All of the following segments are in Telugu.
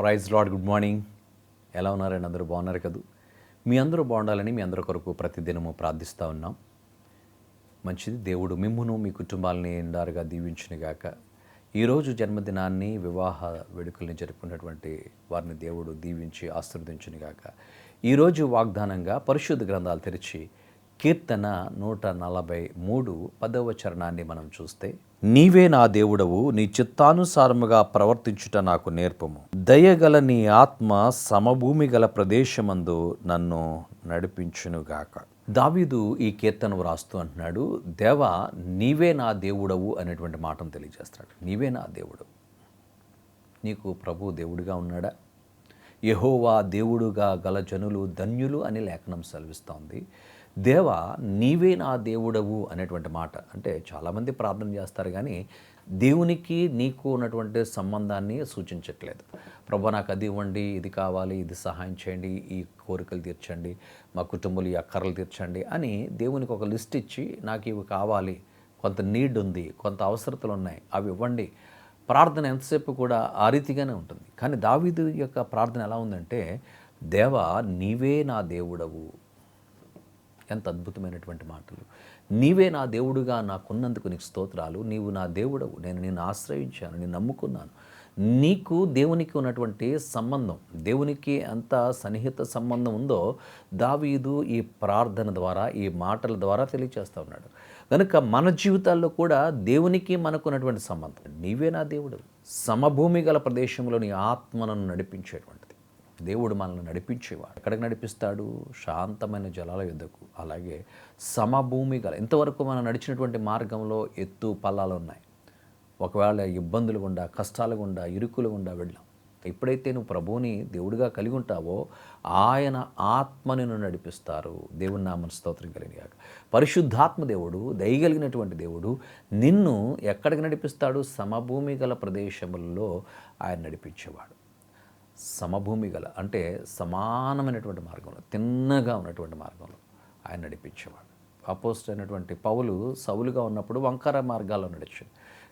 Praise lord good morning. ఎలా ఉన్నారని అందరూ బాగున్నారు కదూ? మీ అందరూ బాగుండాలని మీ అందరి కొరకు ప్రతిదినము ప్రార్థిస్తూ ఉన్నాం. మంచిది దేవుడు మిమ్మును మీ కుటుంబాలని ఎండారుగా దీవించునుగాక. ఈరోజు జన్మదినాన్ని వివాహ వేడుకల్ని జరుపుకున్నటువంటి వారిని దేవుడు దీవించి ఆశీర్వదించునుగాక. ఈరోజు వాగ్దానంగా పరిశుద్ధ గ్రంథాలు తెరిచి కీర్తన నూట నలభై మూడు పదవ చరణాన్ని మనం చూస్తే నీవే నా దేవుడవు నీ చిత్తానుసారముగా ప్రవర్తించుట నాకు నేర్పము. దయగల నీ ఆత్మ సమభూమి గల ప్రదేశమందు నన్ను నడిపించునుగాక. దావీదు ఈ కీర్తన వ్రాస్తూ అంటున్నాడు దేవ నీవే నా దేవుడవు అనేటువంటి మాటను తెలియజేస్తాడు. నీవే నా దేవుడు నీకు ప్రభు దేవుడిగా ఉన్నాడా? యహోవా దేవుడుగా గల జనులు ధన్యులు అని లేఖనం సెలవిస్తోంది. దేవ నీవే నా దేవుడవు అనేటువంటి మాట. అంటే చాలామంది ప్రార్థన చేస్తారు కానీ దేవునికి నీకు ఉన్నటువంటి సంబంధాన్ని సూచించట్లేదు. ప్రభు నాకు అది ఇవ్వండి ఇది కావాలి ఇది సహాయం చేయండి ఈ కోరికలు తీర్చండి మా కుటుంబంలో ఈ అక్కర్లు తీర్చండి అని దేవునికి ఒక లిస్ట్ ఇచ్చి నాకు ఇవి కావాలి కొంత నీడ్ ఉంది కొంత అవసరతలు ఉన్నాయి అవి ఇవ్వండి. ప్రార్థన ఎంతసేపు కూడా ఆ రీతిగానే ఉంటుంది. కానీ దావీదు యొక్క ప్రార్థన ఎలా ఉందంటే దేవా నీవే నా దేవుడవు ఎంత అద్భుతమైనటువంటి మాటలు. నీవే నా దేవుడుగా నాకున్నందుకు నీకు స్తోత్రాలు. నీవు నా దేవుడవు. నేను నిన్ను ఆశ్రయించాను. నేను నమ్ముకున్నాను. నీకు దేవునికి ఉన్నటువంటి సంబంధం దేవునికి ఎంత సన్నిహిత సంబంధం ఉందో దావీదు ఈ ప్రార్థన ద్వారా ఈ మాటల ద్వారా తెలియచేస్తూ ఉన్నాడు. కనుక మన జీవితాల్లో కూడా దేవునికి మనకున్నటువంటి సంబంధం. నీవే నా దేవుడు సమభూమి గల ప్రదేశంలో నీ ఆత్మను నడిపించేటువంటిది దేవుడు మనల్ని నడిపించేవాడు. ఎక్కడికి నడిపిస్తాడు? శాంతమైన జలాల యుద్ధకు. అలాగే సమభూమి గల ఇంతవరకు మనం నడిచినటువంటి మార్గంలో ఎత్తు పల్లాలు ఉన్నాయి. ఒకవేళ ఇబ్బందులు గుండా కష్టాలు గుండా ఇరుకులు గుండా వెళ్ళాం. ఎప్పుడైతే నువ్వు ప్రభువుని దేవుడిగా కలిగి ఉంటావో ఆయన ఆత్మ నిన్ను నడిపిస్తారు. దేవుని నామని స్తోత్రం కలిగాక పరిశుద్ధాత్మ దేవుడు దయగలిగినటువంటి దేవుడు నిన్ను ఎక్కడికి నడిపిస్తాడు? సమభూమి గల ప్రదేశములలో ఆయన నడిపించేవాడు. సమభూమి గల అంటే సమానమైనటువంటి మార్గంలో తిన్నగా ఉన్నటువంటి మార్గంలో ఆయన నడిపించేవాడు. అపోజిట్ అయినటువంటి పౌలు సౌలుగా ఉన్నప్పుడు వంకర మార్గాల్లో నడిచాడు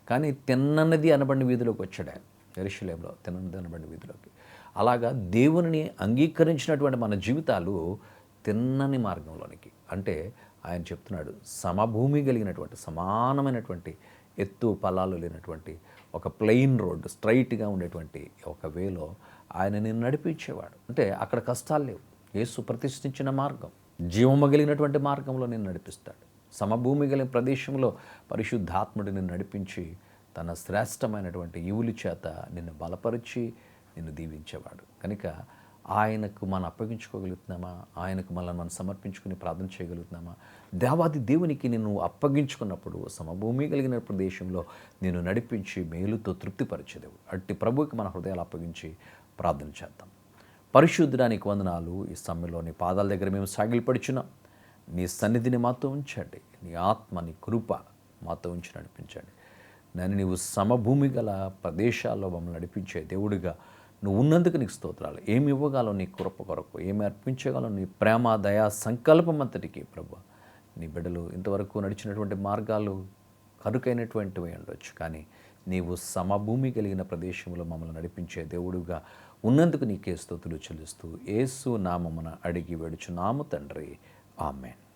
కానీ తిన్ననది అనబడిన వీధిలోకి వచ్చాడు ఆయన ఎరుషులేంలో తిన్నది అనబడిన వీధిలోకి. అలాగా దేవుని అంగీకరించినటువంటి మన జీవితాలు తిన్నని మార్గంలోనికి. అంటే ఆయన చెప్తున్నాడు సమభూమి కలిగినటువంటి సమానమైనటువంటి ఎత్తు పొలాలు లేనటువంటి ఒక ప్లెయిన్ రోడ్డు స్ట్రైట్గా ఉండేటువంటి ఒక వేలో ఆయన నేను నడిపించేవాడు. అంటే అక్కడ కష్టాలు లేవు. యేసు ప్రతిష్ఠించిన మార్గం. జీవము కలిగినటువంటి మార్గంలో నేను నడిపిస్తాడు. సమభూమి కలిగిన ప్రదేశంలో పరిశుద్ధాత్ముడు నిన్ను నడిపించి తన శ్రేష్టమైనటువంటి యువులి చేత నిన్ను బలపరిచి నిన్ను దీవించేవాడు. కనుక ఆయనకు మనం అప్పగించుకోగలుగుతున్నామా? ఆయనకు మనల్ని మనం సమర్పించుకుని ప్రార్థన చేయగలుగుతున్నామా? దేవాది దేవునికి నేను అప్పగించుకున్నప్పుడు సమభూమి కలిగిన ప్రదేశంలో నేను నడిపించి మేలుతో తృప్తిపరిచేదేవు అట్టి ప్రభువుకి మన హృదయాలు అప్పగించి ప్రార్థన చేద్దాం. పరిశుద్ధానికి వందనాలు. ఈ సమయంలో నీ పాదాల దగ్గర మేము సాగిలిపడుచున్నాం. నీ సన్నిధిని మాతో ఉంచండి. నీ ఆత్మ నీ కృప మాతో ఉంచి నడిపించండి. నన్ను నీవు సమభూమి గల ప్రదేశాల్లో మమ్మల్ని నడిపించే దేవుడిగా నువ్వు ఉన్నందుకు నీకు స్తోత్రాలు. ఏమి ఇవ్వగలవు నీ కృప కొరకు? ఏమి అర్పించగలవు నీ ప్రేమ దయా సంకల్పం అంతటికి ప్రభు? నీ బిడ్డలు ఇంతవరకు నడిచినటువంటి మార్గాలు కరుకైనటువంటివి ఉండొచ్చు. కానీ నీవు సమభూమి కలిగిన ప్రదేశంలో మమ్మల్ని నడిపించే దేవుడుగా ఉన్నందుకు నీకే స్తోతులు చెల్లిస్తూ ఏసు నామమున అడిగి వేడుచున్నాము తండ్రి. ఆమెన్.